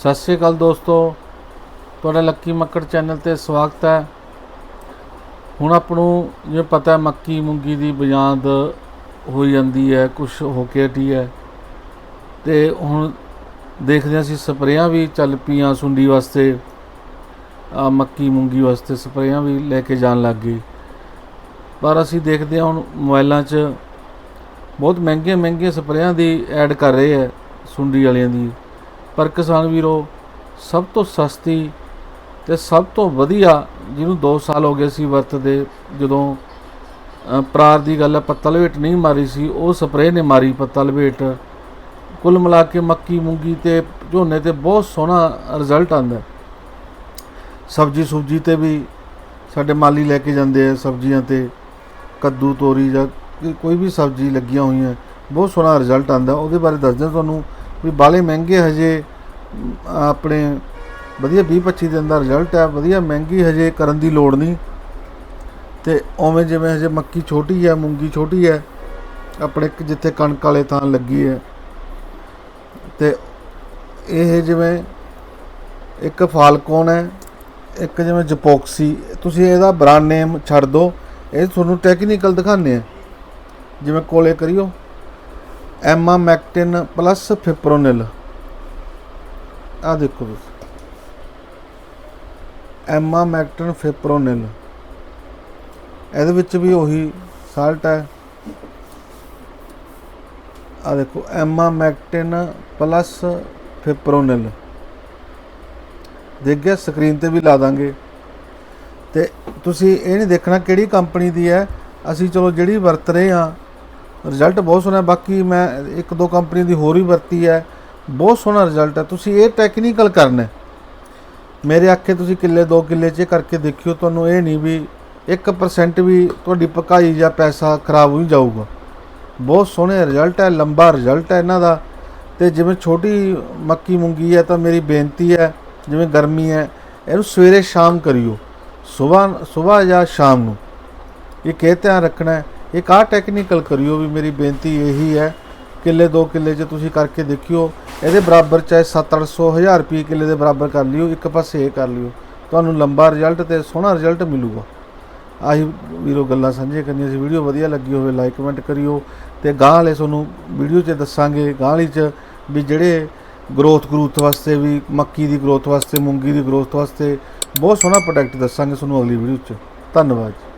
ਸਤਿ ਸ਼੍ਰੀ ਅਕਾਲ ਦੋਸਤੋ। ਤੁਹਾਡਾ ਲੱਕੀ ਮੱਕੜ ਚੈਨਲ ਤੇ ਸਵਾਗਤ ਹੈ। ਹੁਣ ਆਪ ਨੂੰ ਜਿਵੇਂ ਪਤਾ ਹੈ, ਮੱਕੀ ਮੂੰਗੀ ਦੀ ਬਜਾਂਦ ਹੋਈ ਜਾਂਦੀ ਹੈ ਕੁਝ ਹੋ ਕੇ ਹਟੀ ਹੈ। ਤੇ ਹੁਣ ਦੇਖਦੇ ਹਾਂ ਅਸੀਂ ਸਪਰੇਆਂ ਵੀ ਚੱਲ ਪਈਆਂ ਸੁੰਡੀ ਵਾਸਤੇ ਆ ਮੱਕੀ ਮੂੰਗੀ ਵਾਸਤੇ ਸਪਰੇਆਂ ਵੀ ਲੈ ਕੇ ਜਾਣ ਲੱਗ ਗਏ। ਪਰ ਅਸੀਂ ਦੇਖਦੇ ਹਾਂ ਹੁਣ ਮੋਬਾਈਲਾਂ 'ਚ ਬਹੁਤ ਮਹਿੰਗੀਆਂ ਮਹਿੰਗੀਆਂ ਸਪਰੇਆਂ ਦੀ ਐਡ ਕਰ ਰਹੇ ਹੈ ਸੁੰਡੀ ਵਾਲਿਆਂ ਦੀ। ਪਰ ਕਿਸਾਨ ਵੀਰੋ ਸਭ ਤੋਂ ਸਸਤੀ ਤੇ ਸਭ ਤੋਂ ਵਧੀਆ ਜਿਹਨੂੰ 2 ਸਾਲ ਹੋ ਗਏ ਸੀ ਵਰਤਦੇ ਜਦੋਂ ਅ, ਪ੍ਰਾਰ ਦੀ ਗੱਲ ਹੈ ਪੱਤਾ ਲਵੇਟ ਨਹੀਂ ਮਾਰੀ ਸੀ ਉਹ ਸਪਰੇਅ ਨੇ ਮਾਰੀ ਪੱਤਾ ਲਵੇਟ। ਕੁੱਲ ਮਿਲਾ ਕੇ ਮੱਕੀ ਮੂੰਗੀ ਤੇ ਝੋਨੇ ਤੇ ਬਹੁਤ ਸੋਹਣਾ ਰਿਜ਼ਲਟ ਆਂਦਾ ਸਬਜੀ ਸੁਬਜੀ ਤੇ ਵੀ ਸਾਡੇ ਮਾਲੀ ਲੈ ਕੇ ਜਾਂਦੇ ਆ ਸਬਜ਼ੀਆਂ ਤੇ ਕੱਦੂ ਤੋਰੀ ਜਾਂ ਕੋਈ- ਵੀ ਸਬਜ਼ੀ ਲੱਗੀਆਂ ਹੋਈਆਂ ਬਹੁਤ ਸੋਹਣਾ ਰਿਜ਼ਲਟ ਆਂਦਾ ਉਹਦੇ ਬਾਰੇ ਦੱਸਦੇ ਤੁਹਾਨੂੰ। ਵੀ ਬਾਲੇ ਮਹਿੰਗੇ ਹਜੇ ਆਪਣੇ ਵਧੀਆ 20 25 ਦਿਨ ਦਾ ਰਿਜ਼ਲਟ ਹੈ, ਵਧੀਆ ਮਹਿੰਗੀ ਹਜੇ ਕਰਨ ਦੀ ਲੋੜ ਨਹੀਂ। ਤੇ ਉਵੇਂ ਜਿਵੇਂ ਹਜੇ ਮੱਕੀ ਛੋਟੀ ਹੈ, ਮੂੰਗੀ ਛੋਟੀ ਹੈ, ਆਪਣੇ ਜਿੱਥੇ ਕਣਕ ਵਾਲੇ ਥਾਂ ਲੱਗੀ ਹੈ। ਤੇ ਇਹ ਜਿਵੇਂ ਇੱਕ ਫਾਲਕੋਨ ਹੈ, ਇੱਕ ਜਿਵੇਂ ਜਪੋਕਸੀ, ਤੁਸੀਂ ਇਹਦਾ ਬ੍ਰਾਂਡ ਨੇਮ ਛੱਡ ਦਿਓ, ਇਹ ਤੁਹਾਨੂੰ ਟੈਕਨੀਕਲ ਦਿਖਾਉਂਦੇ ਆ। ਜਿਵੇਂ ਕੋਲੇ ਕਰਿਓ। Emamectin plus fipronil. ਆ ਦੇਖੋ ਤੁਸੀਂ। Emamectin fipronil. ਇਹਦੇ ਵਿੱਚ ਵੀ ਉਹੀ ਸਾਲਟ ਹੈ। ਆ ਦੇਖੋ ਐਮਾ ਮੈਕਟਿਨ ਪਲੱਸ ਫਿਪਰੋਨਿਲ। ਦੇਖ ਗਿਆ ਸਕਰੀਨ ਤੇ ਵੀ ਲਾ ਦਾਂਗੇ। ਤੇ ਤੁਸੀਂ ਇਹ ਨਹੀਂ ਦੇਖਣਾ ਕਿਹੜੀ ਕੰਪਨੀ ਦੀ ਹੈ। ਅਸੀਂ ਚਲੋ ਜਿਹੜੀ ਵਰਤ ਰਹੇ ਹਾਂ ਰਿਜ਼ਲਟ ਬਹੁਤ ਸੋਹਣਾ ਬਾਕੀ ਮੈਂ ਇੱਕ ਦੋ ਕੰਪਨੀ ਦੀ ਹੋਰ ਵੀ ਵਰਤੀ ਹੈ। ਬਹੁਤ ਸੋਹਣਾ ਰਿਜ਼ਲਟ ਹੈ। ਤੁਸੀਂ ਇਹ ਟੈਕਨੀਕਲ ਕਰਨਾ ਮੇਰੇ ਆਖੇ ਤੁਸੀਂ ਕਿੱਲੇ ਦੋ ਕਿੱਲੇ 'ਚ ਇਹ ਕਰਕੇ ਦੇਖਿਓ। ਤੁਹਾਨੂੰ ਇਹ ਨਹੀਂ ਵੀ 1% ਵੀ ਤੁਹਾਡੀ ਪਕਾਈ ਜਾਂ ਪੈਸਾ ਖਰਾਬ ਹੋਈ ਜਾਊਗਾ। ਬਹੁਤ ਸੋਹਣੇ ਰਿਜ਼ਲਟ ਹੈ। ਲੰਬਾ ਰਿਜ਼ਲਟ ਹੈ ਇਹਨਾਂ ਦਾ। ਤੇ ਜਿਵੇਂ ਛੋਟੀ ਮੱਕੀ ਮੂੰਗੀ ਹੈ ਤਾਂ ਮੇਰੀ ਬੇਨਤੀ ਹੈ, ਜਿਵੇਂ ਗਰਮੀ ਹੈ, ਇਹਨੂੰ ਸਵੇਰੇ ਸ਼ਾਮ ਕਰਿਓ। ਸਵੇਰ ਸਵੇਰ ਜਾਂ ਸ਼ਾਮ ਨੂੰ। ਇਹ ਕਿਹ ਧਿਆਨ ਰੱਖਣਾ ਹੈ ਇੱਕ ਆਹ ਟੈਕਨੀਕਲ ਕਰਿਓ ਵੀ ਮੇਰੀ ਬੇਨਤੀ ਇਹੀ ਹੈ, ਕਿੱਲੇ 2 ਕਿੱਲੇ 'ਚ ਤੁਸੀਂ ਕਰਕੇ ਦੇਖਿਓ, ਇਹਦੇ ਬਰਾਬਰ ਚਾਹੇ 7-800 ਹਜ਼ਾਰ ਰੁਪਏ ਕਿੱਲੇ ਦੇ ਬਰਾਬਰ ਕਰ ਲਿਓ, ਇੱਕ ਪਾਸੇ ਇਹ ਕਰ ਲਿਓ, ਤੁਹਾਨੂੰ ਲੰਬਾ ਰਿਜ਼ਲਟ ਤੇ ਸੋਹਣਾ ਰਿਜ਼ਲਟ ਮਿਲੂਗਾ। ਆਹੀ ਵੀਰੋ ਗੱਲਾਂ ਸਾਂਝੀਆਂ ਕਰਨੀਆਂ ਸੀ, ਵੀਡੀਓ ਵਧੀਆ ਲੱਗੀ ਹੋਵੇ ਲਾਈਕ ਕਮੈਂਟ ਕਰਿਓ, ਤੇ ਗਾਂ ਵਾਲੇ ਤੁਹਾਨੂੰ ਵੀਡੀਓ 'ਚ ਦੱਸਾਂਗੇ ਗਾਂ ਵਾਲੀ 'ਚ ਵੀ ਜਿਹੜੇ ਗਰੋਥ ਗਰੂਥ ਵਾਸਤੇ ਵੀ, ਮੱਕੀ ਦੀ ਗਰੋਥ ਵਾਸਤੇ, ਮੂੰਗੀ ਦੀ ਗਰੋਥ ਵਾਸਤੇ ਬਹੁਤ ਸੋਹਣਾ ਪ੍ਰੋਡਕਟ ਦੱਸਾਂਗੇ ਤੁਹਾਨੂੰ ਅਗਲੀ ਵੀਡੀਓ 'ਚ। ਧੰਨਵਾਦ ਜੀ।